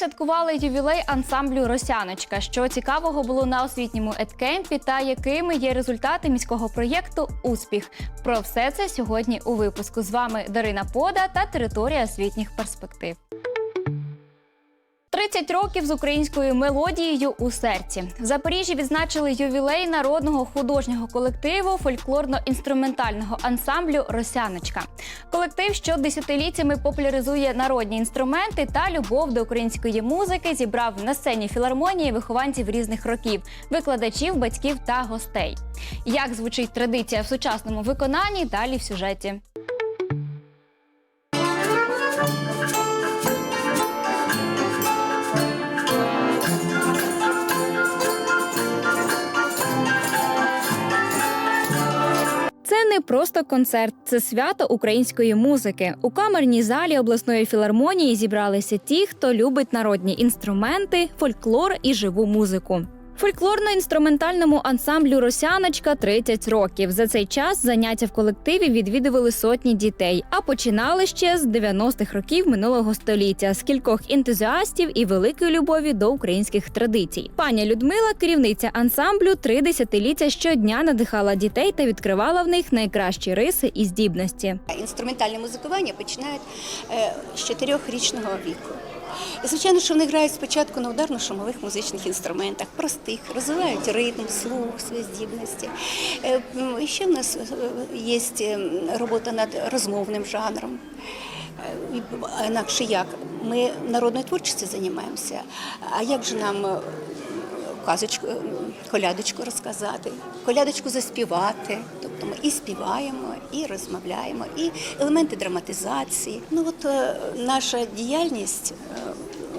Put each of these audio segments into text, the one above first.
святкували ювілей ансамблю Росяночка? Що цікавого було на освітньому еткемпі та якими є результати міського проєкту Успіх? Про все це сьогодні у випуску. З вами Дарина Пода та територія освітніх перспектив. 30 років з українською мелодією у серці. В Запоріжжі відзначили ювілей народного художнього колективу фольклорно-інструментального ансамблю Росяночка. Колектив, що десятиліттями популяризує народні інструменти та любов до української музики, зібрав на сцені філармонії вихованців різних років, викладачів, батьків та гостей. Як звучить традиція в сучасному виконанні? Далі в сюжеті. Це не просто концерт, це свято української музики. У камерній залі обласної філармонії зібралися ті, хто любить народні інструменти, фольклор і живу музику. Фольклорно-інструментальному ансамблю Росяночка 30 років. За цей час заняття в колективі відвідували сотні дітей, а починали ще з 90-х років минулого століття з кількох ентузіастів і великої любові до українських традицій. Пані Людмила, керівниця ансамблю, три десятиліття щодня надихала дітей та відкривала в них найкращі риси і здібності. Інструментальне музикування починають е, з чотирьохрічного віку. І, звичайно, що вони грають спочатку на ударно-шумових музичних інструментах, простих, розвивають ритм, слух, свої здібності. Е, І ще в нас є робота над розмовним жанром. Е, Інакше як? Ми народною творчістю займаємося. А як же нам е, казочку, е, колядочку розказати, колядочку заспівати. Тобто ми і співаємо, і розмовляємо, і елементи драматизації. Ну от е, наша діяльність. е,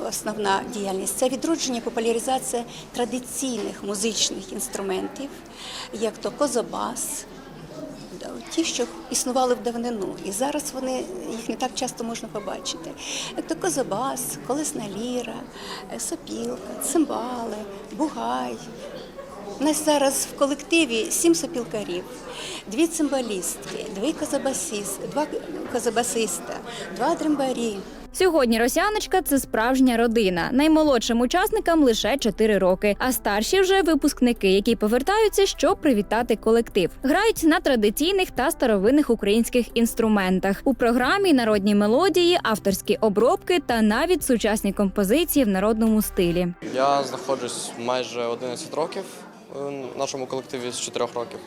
Основна діяльність це відродження, популяризація традиційних музичних інструментів, як то козобас, ті, що існували в давнину, і зараз вони їх не так часто можна побачити. Тобто то козабас, колесна ліра, е, сопілка, цимбали, бугай. У нас зараз в колективі сім сопілкарів, дві цимбалістки, дві козабасіс, два козабасиста, два дрембарі. Сьогодні Росяночка це справжня родина. Наймолодшим учасникам лише 4 роки, а старші вже випускники, які повертаються, щоб привітати колектив. Грають на традиційних та старовинних українських інструментах. У програмі народні мелодії, авторські обробки та навіть сучасні композиції в народному стилі. Я знаходжусь майже 11 років в нашому колективі з 4 років.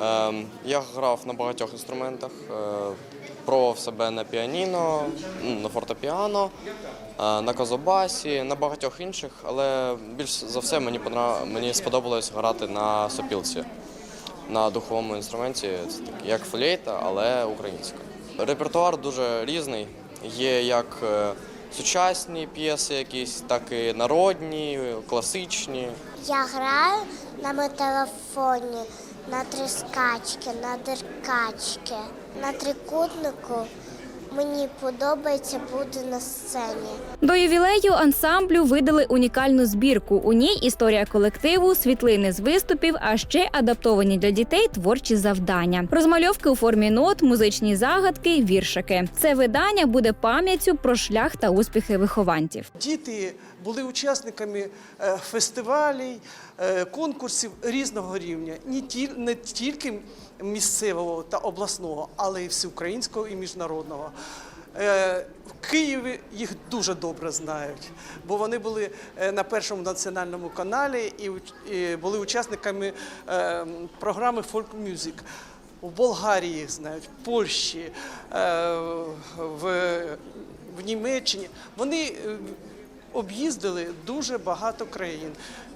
Ем, Я грав на багатьох інструментах, е, пробував себе на піаніно, ну, на фортепіано, е, на козобасі, на багатьох інших, але більш за все мені, мені сподобалось грати на сопілці, на духовому інструменті, як флейта, але українською. Репертуар дуже різний. Є як е, сучасні п'єси якісь, так і народні, класичні. Я граю на металофоні, на тріскачки, на деркачки, на трикутнику. Мені подобається бути на сцені. До ювілею ансамблю видали унікальну збірку. У ній історія колективу, світлини з виступів, а ще адаптовані для дітей творчі завдання, розмальовки у формі нот, музичні загадки, віршики. Це видання буде пам'яттю про шлях та успіхи вихованців. Діти були учасниками е, фестивалів, е, конкурсів різного рівня, не тільки місцевого та обласного, але й всеукраїнського і міжнародного. Е, В Києві їх дуже добре знають, бо вони були на першому національному каналі і були учасниками програми Folk Music. У Болгарії знають, в Польщі, в, в Німеччині. Вони об'їздили дуже багато країн,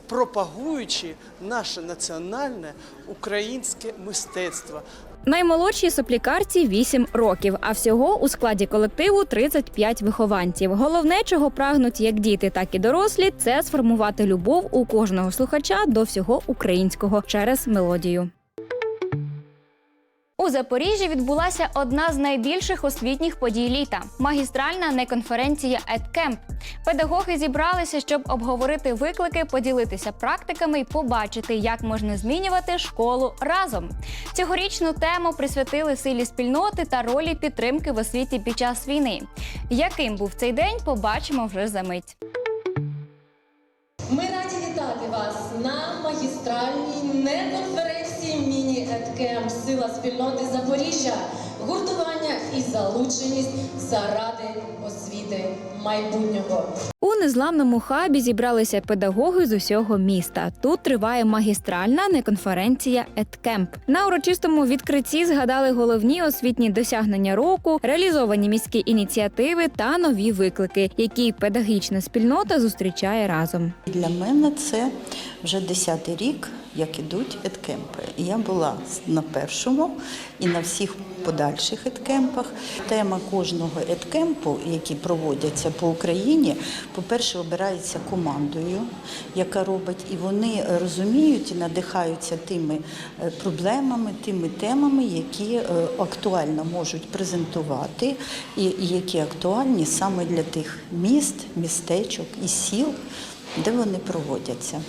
пропагуючи наше національне українське мистецтво. Наймолодшій соплікарці 8 років, а всього у складі колективу 35 вихованців. Головне, чого прагнуть як діти, так і дорослі, це сформувати любов у кожного слухача до всього українського через мелодію. У Запоріжжі відбулася одна з найбільших освітніх подій літа магістральна неконференція «Едкемп». Педагоги зібралися, щоб обговорити виклики, поділитися практиками і побачити, як можна змінювати школу разом. Цьогорічну тему присвятили силі спільноти та ролі підтримки в освіті під час війни. Яким був цей день, побачимо вже за мить. Ми раді вітати вас на магістральній неконференції міні-еткем Сила спільноти Запоріжжя, гуртування і залученість заради освіти майбутнього. У незламному хабі зібралися педагоги з усього міста. Тут триває магістральна неконференція «Еткемп». На урочистому відкритті згадали головні освітні досягнення року, реалізовані міські ініціативи та нові виклики, які педагогічна спільнота зустрічає разом. Для мене це вже десятий рік, як ідуть еткемпи. І я була на першому і на всіх подальших еткемпах. Тема кожного еткемпу, які проводяться по Україні, по-перше, обирається командою, яка робить, і вони розуміють і надихаються тими е, проблемами, тими темами, які е, актуально можуть презентувати, і які актуальні саме для тих міст, містечок і сіл, де вони проводяться.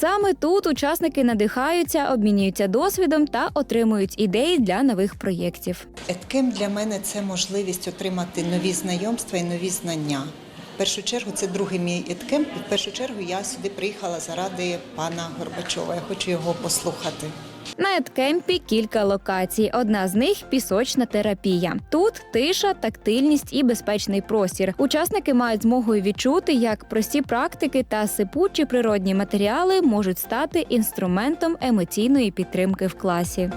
Саме тут учасники надихаються, обмінюються досвідом та отримують ідеї для нових проєктів. Еткем для мене це можливість отримати нові знайомства і нові знання. В першу чергу це другий мій еткем. І в першу чергу я сюди приїхала заради пана Горбачова. Я хочу його послухати. На еткемпі кілька локацій. Одна з них пісочна терапія. Тут тиша, тактильність і безпечний простір. Учасники мають змогу відчути, як прості практики та сипучі природні матеріали можуть стати інструментом емоційної підтримки в класі.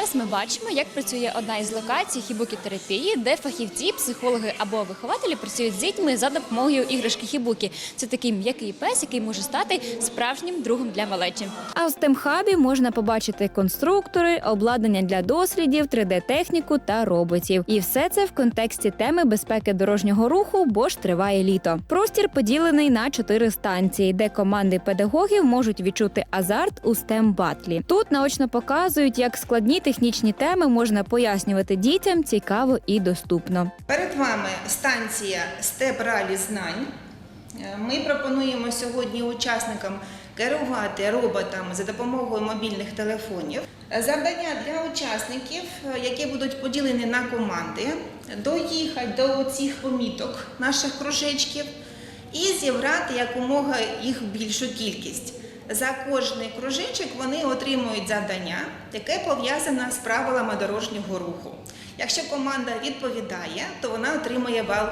Зараз ми бачимо, як працює одна із локацій хібукі-терапії, де фахівці, психологи або вихователі працюють з дітьми за допомогою іграшки хібукі. Це такий м'який пес, який може стати справжнім другом для малечі. А в STEM-хабі можна побачити конструктори, обладнання для дослідів, 3D-техніку та роботів. І все це в контексті теми безпеки дорожнього руху, бо ж триває літо. Простір поділений на чотири станції, де команди педагогів можуть відчути азарт у STEM батлі. Тут наочно показують, як складні технічні теми можна пояснювати дітям цікаво і доступно. Перед вами станція Степ Ралі знань. Е, Ми пропонуємо сьогодні учасникам керувати роботами за допомогою мобільних телефонів. Е, Завдання для учасників, е, які будуть поділені на команди, доїхати до цих поміток наших кружечків і зібрати якомога їх більшу кількість. За кожний кружечок вони отримують завдання, яке пов'язане з правилами дорожнього руху. Якщо команда відповідає, то вона отримує бал.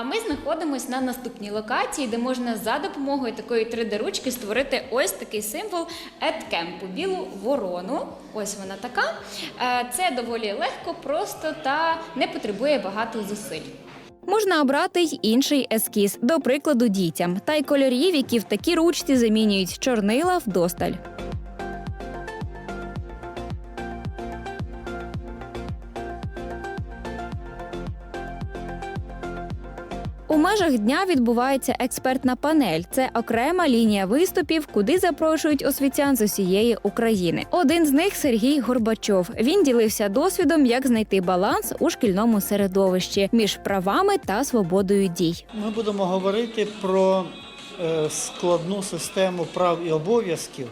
А ми знаходимося на наступній локації, де можна за допомогою такої 3D-ручки створити ось такий символ еткемпу білу ворону. Ось вона така. Е, Це доволі легко, просто та не потребує багато зусиль. Можна обрати й інший ескіз, до прикладу, дітям, та й кольорів, які в такій ручці замінюють чорнила вдосталь. У межах дня відбувається експертна панель. Це окрема лінія виступів, куди запрошують освітян з усієї України. Один з них Сергій Горбачов. Він ділився досвідом, як знайти баланс у шкільному середовищі між правами та свободою дій. Ми будемо говорити про е, складну систему прав і обов'язків.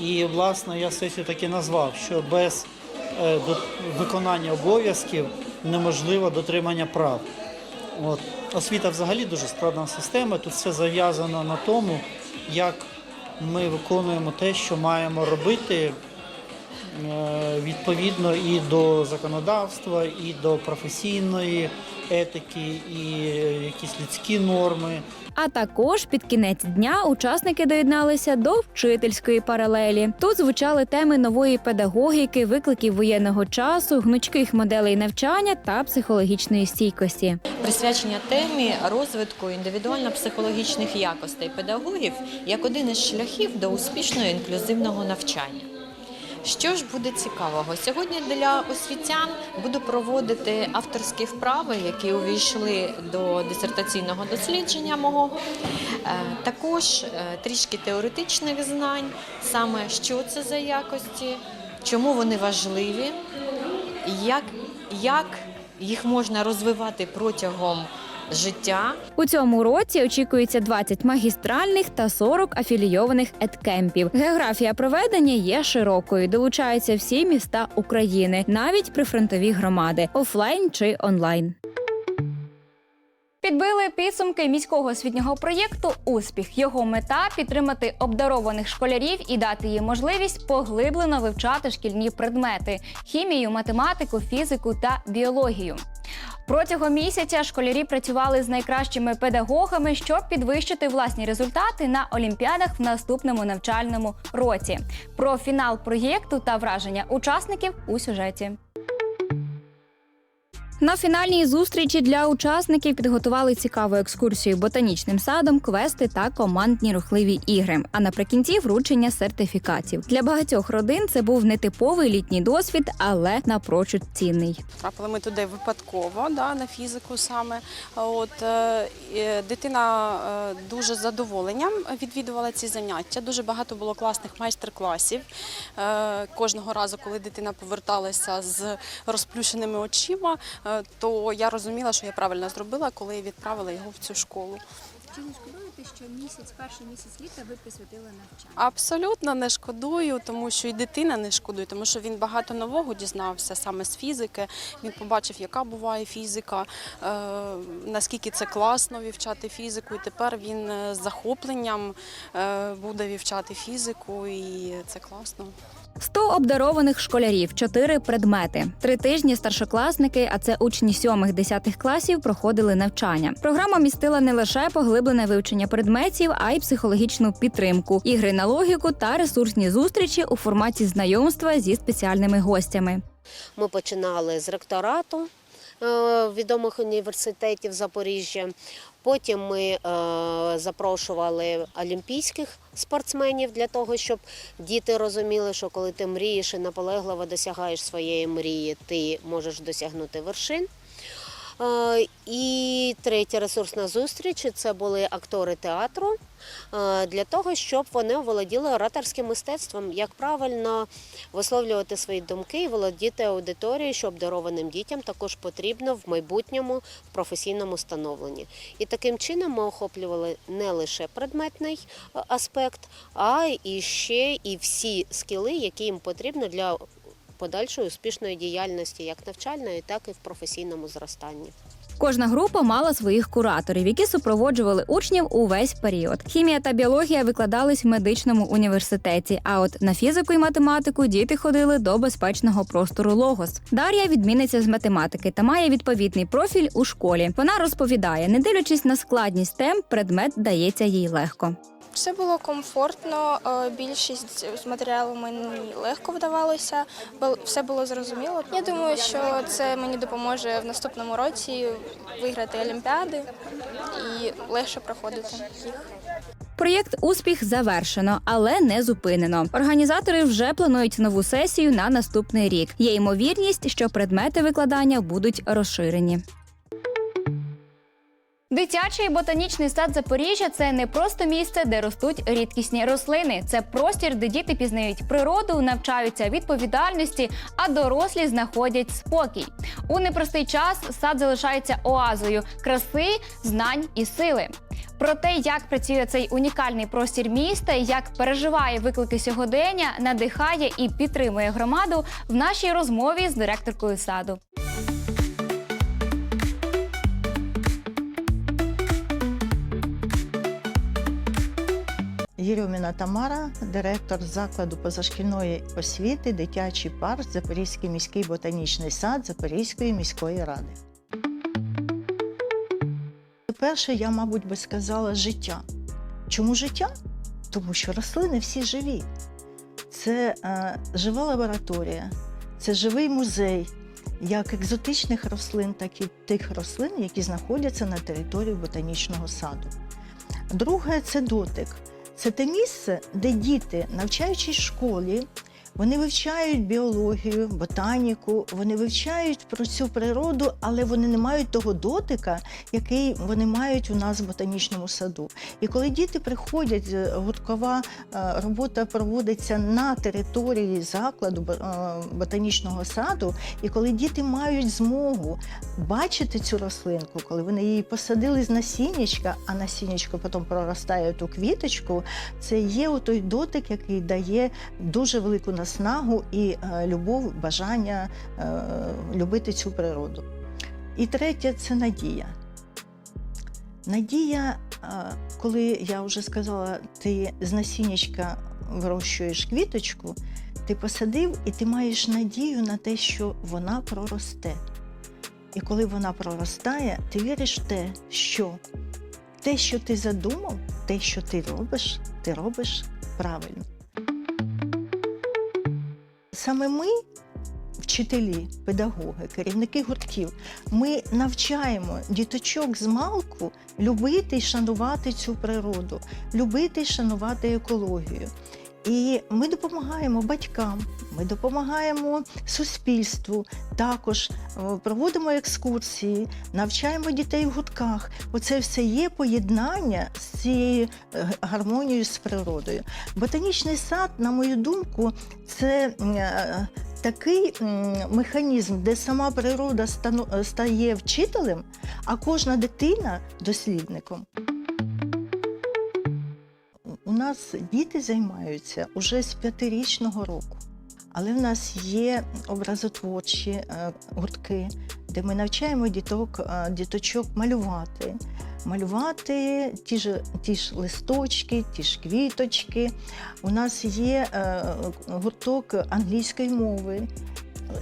І, власне, я сесію таки назвав, що без е, виконання обов'язків неможливо дотримання прав. От. Освіта взагалі дуже складна система. Тут все зав'язано на тому, як ми виконуємо те, що маємо робити відповідно і до законодавства, і до професійної етики, і е, якісь людські норми. А також під кінець дня учасники доєдналися до вчительської паралелі. Тут звучали теми нової педагогіки, викликів воєнного часу, гнучких моделей навчання та психологічної стійкості. присвячення темі розвитку індивідуально-психологічних якостей педагогів як один із шляхів до успішного інклюзивного навчання. Що ж буде цікавого? Сьогодні для освітян буду проводити авторські вправи, які увійшли до дисертаційного дослідження мого. Е, Також е, трішки теоретичних знань, саме що це за якості, чому вони важливі, як, як їх можна розвивати протягом життя. У цьому році очікується 20 магістральних та 40 афілійованих едкемпів. Географія проведення є широкою. Долучаються всі міста України, навіть прифронтові громади, офлайн чи онлайн. Підбили підсумки міського освітнього проєкту Успіх. Його мета підтримати обдарованих школярів і дати їм можливість поглиблено вивчати шкільні предмети: хімію, математику, фізику та біологію. Протягом місяця школярі працювали з найкращими педагогами, щоб підвищити власні результати на олімпіадах в наступному навчальному році. Про фінал проєкту та враження учасників у сюжеті. На фінальній зустрічі для учасників підготували цікаву екскурсію ботанічним садом, квести та командні рухливі ігри. А наприкінці вручення сертифікатів. Для багатьох родин це був нетиповий літній досвід, але напрочуд цінний. Трапили ми туди випадково, да, на фізику саме. От, е, дитина е, дуже задоволенням відвідувала ці заняття. Дуже багато було класних майстер-класів. Е, Кожного разу, коли дитина поверталася з розплющеними очима, то я розуміла, що я правильно зробила, коли відправила його в цю школу. Чи не шкодуєте, що місяць, перший місяць літа ви присвятили навчанню? Абсолютно не шкодую, тому що і дитина не шкодує, тому що він багато нового дізнався саме з фізики. Він побачив, яка буває фізика, е, наскільки це класно вивчати фізику. І тепер він е, з захопленням е, буде вивчати фізику, і це класно. 100 обдарованих школярів, 4 предмети. Три тижні старшокласники, а це учні 7-10 класів, проходили навчання. Програма містила не лише поглиблене вивчення предметів, а й психологічну підтримку, ігри на логіку та ресурсні зустрічі у форматі знайомства зі спеціальними гостями. Ми починали з ректорату е, відомих університетів Запоріжжя. Потім ми е, запрошували олімпійських спортсменів для того, щоб діти розуміли, що коли ти мрієш і наполегливо досягаєш своєї мрії, ти можеш досягнути вершин. Е, І третя ресурсна зустріч це були актори театру е, для того, щоб вони володіли ораторським мистецтвом, як правильно висловлювати свої думки і володіти аудиторією, що обдарованим дітям також потрібно в майбутньому в професійному становленні. І таким чином ми охоплювали не лише предметний е, аспект, а і ще і всі скіли, які їм потрібно для подальшої успішної діяльності, як навчальної, так і в професійному зростанні. Кожна група мала своїх кураторів, які супроводжували учнів увесь період. Хімія та біологія викладались в медичному університеті. А от на фізику і математику діти ходили до безпечного простору Логос. Дар'я відмінниця з математики та має відповідний профіль у школі. Вона розповідає, не дивлячись на складність тем, предмет дається їй легко. Все було комфортно, е, більшість з матеріалу мені легко вдавалося, все було зрозуміло. Я думаю, що це мені допоможе в наступному році виграти олімпіади і легше проходити їх. Проєкт Успіх завершено, але не зупинено. Організатори вже планують нову сесію на наступний рік. Є ймовірність, що предмети викладання будуть розширені. Дитячий ботанічний сад Запоріжжя це не просто місце, де ростуть рідкісні рослини. Це простір, де діти пізнають природу, навчаються відповідальності, а дорослі знаходять спокій. У непростий час сад залишається оазою краси, знань і сили. Про те, як працює цей унікальний простір міста, як переживає виклики сьогодення, надихає і підтримує громаду в нашій розмові з директоркою саду. Єрьоміна Тамара, директор закладу позашкільної освіти, дитячий парк, Запорізький міський ботанічний сад Запорізької міської ради. Перше, я, мабуть, би сказала життя. Чому життя? Тому що рослини всі живі. Це е, жива лабораторія, це живий музей як екзотичних рослин, так і тих рослин, які знаходяться на території ботанічного саду. Друге це дотик. Це те місце, де діти, навчаючись в школі, Вони вивчають біологію, ботаніку, вони вивчають про цю природу, але вони не мають того дотика, який вони мають у нас в ботанічному саду. І коли діти приходять, е, гурткова е, робота проводиться на території закладу е, ботанічного саду, і коли діти мають змогу бачити цю рослинку, коли вони її посадили з насіннячка, а насіннячко потім проростає ту квіточку, це є той дотик, який дає дуже велику наснагу і е, любов, бажання е, любити цю природу. І третє це надія. Надія, е, коли я вже сказала, ти з насіннячка вирощуєш квіточку, ти посадив і ти маєш надію на те, що вона проросте. І коли вона проростає, ти віриш в те, що те, що ти задумав, те, що ти робиш, ти робиш правильно. Саме ми, вчителі, педагоги, керівники гуртків, ми навчаємо діточок з малку любити і шанувати цю природу, любити і шанувати екологію. І ми допомагаємо батькам, ми допомагаємо суспільству, також е, проводимо екскурсії, навчаємо дітей в гуртках. Оце все є поєднання з цією е, гармонією з природою. Ботанічний сад, на мою думку, це е, такий механізм, де сама природа стає вчителем, а кожна дитина дослідником. У нас діти займаються уже з п'ятирічного року. Але в нас є образотворчі е, гуртки, де ми навчаємо діток, е, діточок малювати. Малювати ті ж, ті ж листочки, ті ж квіточки. У нас є е, гурток англійської мови.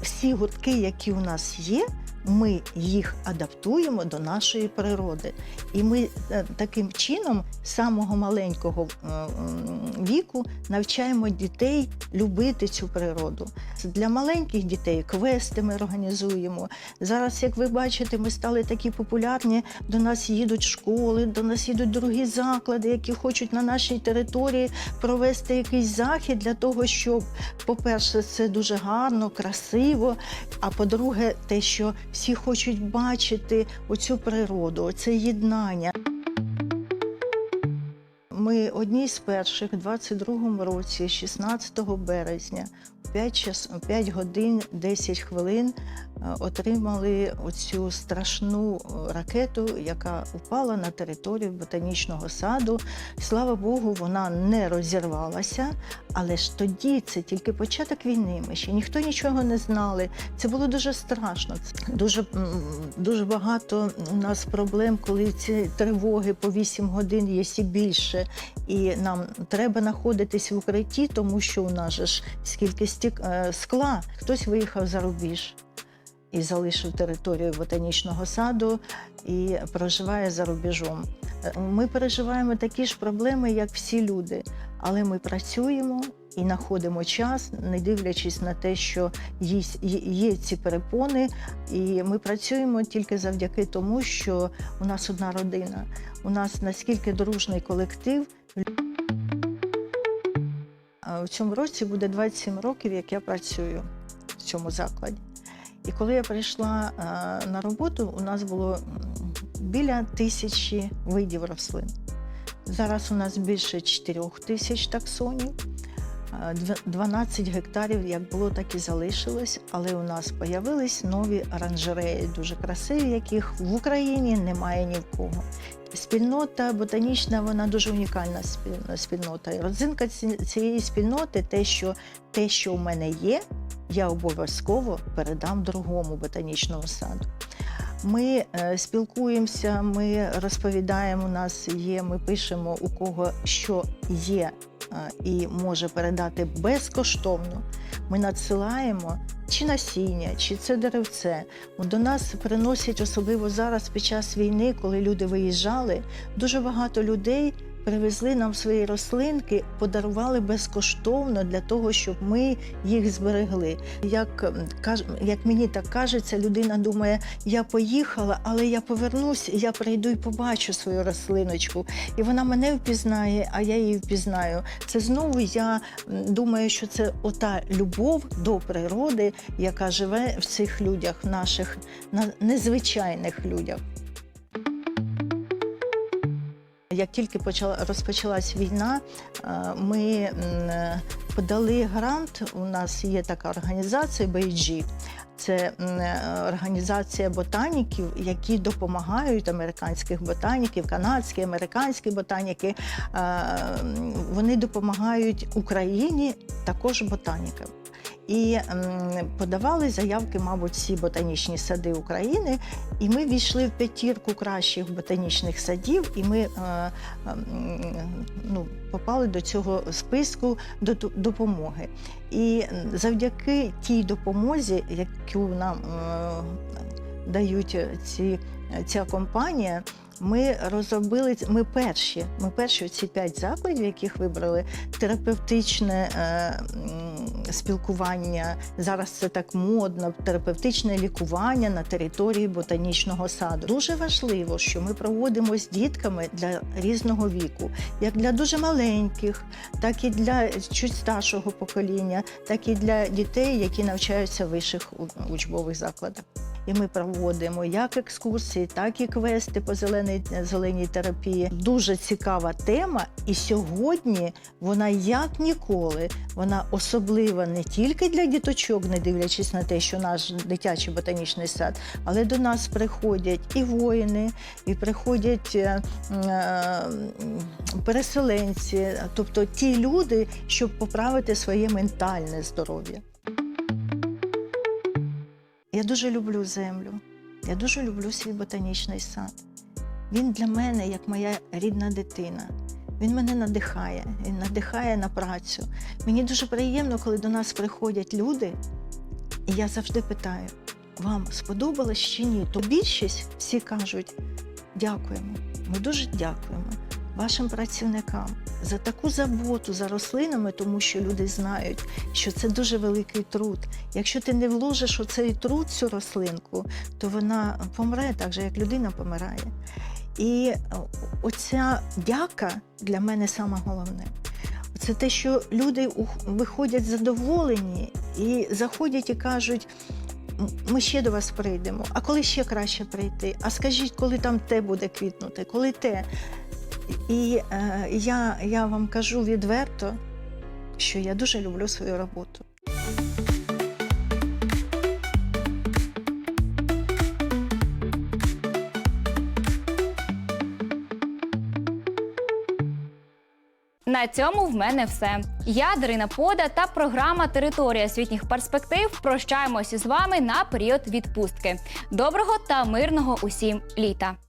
Всі гуртки, які у нас є, ми їх адаптуємо до нашої природи. І ми е, таким чином з самого маленького е, віку навчаємо дітей любити цю природу. Для маленьких дітей квести ми організуємо. Зараз, як ви бачите, ми стали такі популярні. До нас їдуть школи, до нас їдуть другі заклади, які хочуть на нашій території провести якийсь захід для того, щоб, по-перше, це дуже гарно, красиво. А по-друге, те, що всі хочуть бачити оцю природу, оце єднання. Ми одні з перших у 22-му році, 16 березня, 5, час, 5 годин 10 хвилин отримали оцю страшну е, ракету, яка упала на територію ботанічного саду. Слава Богу, вона не розірвалася, але ж тоді це тільки початок війни. Ми ще ніхто нічого не знали. Це було дуже страшно. Дуже, дуже багато у нас проблем, коли ці тривоги по 8 годин є і більше. І нам треба знаходитись в укритті, тому що у нас ж скільки стік, е, скла. Хтось виїхав за рубіж і залишив територію ботанічного саду і проживає за рубежом. Ми переживаємо такі ж проблеми, як всі люди, але ми працюємо і знаходимо час, не дивлячись на те, що є, є ці перепони, і ми працюємо тільки завдяки тому, що у нас одна родина. У нас наскільки дружний колектив. В цьому році буде 27 років, як я працюю в цьому закладі. І коли я прийшла а, на роботу, у нас було біля тисячі видів рослин. Зараз у нас більше 4 тисяч таксонів, 12 гектарів як було, так і залишилось. Але у нас з'явились нові оранжереї, дуже красиві, яких в Україні немає ні в кого. Спільнота ботанічна, вона дуже унікальна спільнота. І родзинка цієї спільноти те, що те, що у мене є, я обов'язково передам другому ботанічному саду. Ми е, спілкуємося, ми розповідаємо, у нас є, ми пишемо, у кого що є е, і може передати безкоштовно. Ми надсилаємо чи насіння, чи це деревце. До нас приносять, особливо зараз під час війни, коли люди виїжджали, дуже багато людей привезли нам свої рослинки, подарували безкоштовно для того, щоб ми їх зберегли. Як, каж- як мені так кажеться, людина думає, я поїхала, але я повернусь, я прийду і побачу свою рослиночку. І вона мене впізнає, а я її впізнаю. Це знову я думаю, що це ота любов до природи, яка живе в цих людях, наших на- незвичайних людях. Як тільки почала розпочалась війна, е, ми подали грант. У нас є така організація BIG. Це е, організація ботаніків, які допомагають американських ботаніків, канадські, американські ботаніки. е, Вони допомагають Україні також ботанікам. І подавали заявки, мабуть, всі ботанічні сади України. І ми війшли в п'ятірку кращих ботанічних садів, і ми е, ну, попали до цього списку до допомоги. І завдяки тій допомозі, яку нам е, дають ці, ця компанія. Ми розробили ми перші. Ми перші ці п'ять закладів, яких вибрали терапевтичне е, спілкування. Зараз це так модно, терапевтичне лікування на території ботанічного саду. Дуже важливо, що ми проводимо з дітками для різного віку, як для дуже маленьких, так і для чуть старшого покоління, так і для дітей, які навчаються в вищих учбових закладах. І ми проводимо як екскурсії, так і квести по зеленій, зеленій терапії. Дуже цікава тема, і сьогодні вона як ніколи, вона особлива не тільки для діточок, не дивлячись на те, що наш дитячий ботанічний сад, але до нас приходять і воїни, і приходять е, е, переселенці, тобто ті люди, щоб поправити своє ментальне здоров'я. Я дуже люблю землю. Я дуже люблю свій ботанічний сад. Він для мене як моя рідна дитина. Він мене надихає, він надихає на працю. Мені дуже приємно, коли до нас приходять люди, і я завжди питаю: вам сподобалось чи ні? То більшість всі кажуть: дякуємо. Ми дуже дякуємо вашим працівникам за таку заботу за рослинами, тому що люди знають, що це дуже великий труд. Якщо ти не вложиш у цей труд цю рослинку, то вона помре так же, як людина помирає. І е, оця дяка для мене саме головне. Це те, що люди виходять задоволені і заходять і кажуть. Ми ще до вас прийдемо. А коли ще краще прийти? А скажіть, коли там те буде квітнути, коли те. І е, я, я вам кажу відверто, що я дуже люблю свою роботу. На цьому в мене все. Я Дарина Пода та програма Територія освітніх перспектив прощаємося з вами на період відпустки. Доброго та мирного усім літа!